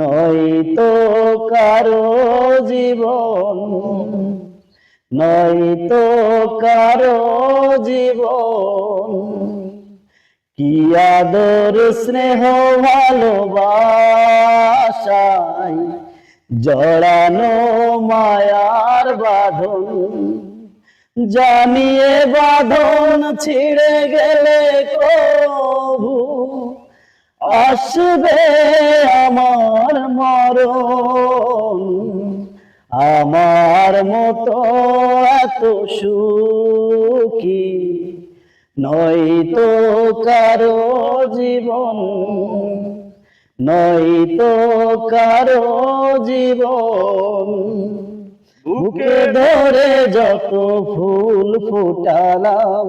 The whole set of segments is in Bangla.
নয় তো কারও জীবন নয় তো কারও জীবন। কি আদর, স্নেহ ভালোবাসায় জড়ানো মায়ার বাঁধন। জানিয়ে বাঁধন ছিঁড়ে গেলে কবু আসবে আমার মরণ, আমার মতো এত সুখী নয় তো কারও জীবন নয় তো কারও জীবন। বুকে ধরে যত ফুল ফুটালাম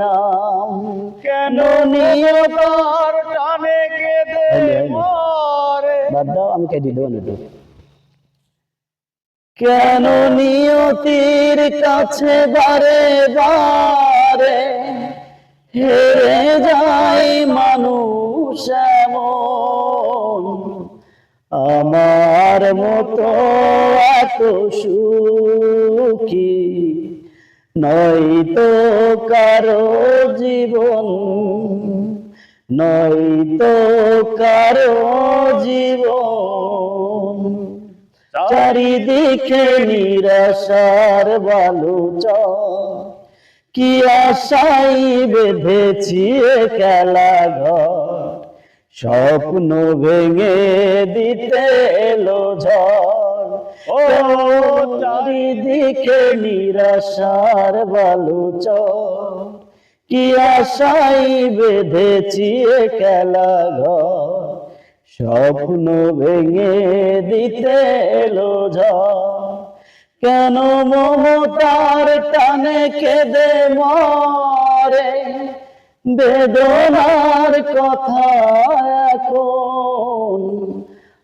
নাম কেন নিয়তার টানে কেঁদে মরে? বাদ দাও আমি কেটে দেবো না। কেন নিয়তির কাছে বারে বারে হেরে যায় মানুষ আমার মতো এত সুখী নয় তো কারও জীবন নয় তো কারও জীবন। চারিদিকে নিরাশার বালুচ কি আশাই বেঁধেছি খেলা ঘর স্বপ্ন ভেঙে দিতে এলো ঝড়। ও চারিদিকে নিরাশার বালুচ কি আশাই বেঁধেছি খেলা ঘর। স্বপ্ন ভেঙে দিতে এলো কেন মমতার টানে কেঁদে মরে? বেদনার কথা এখন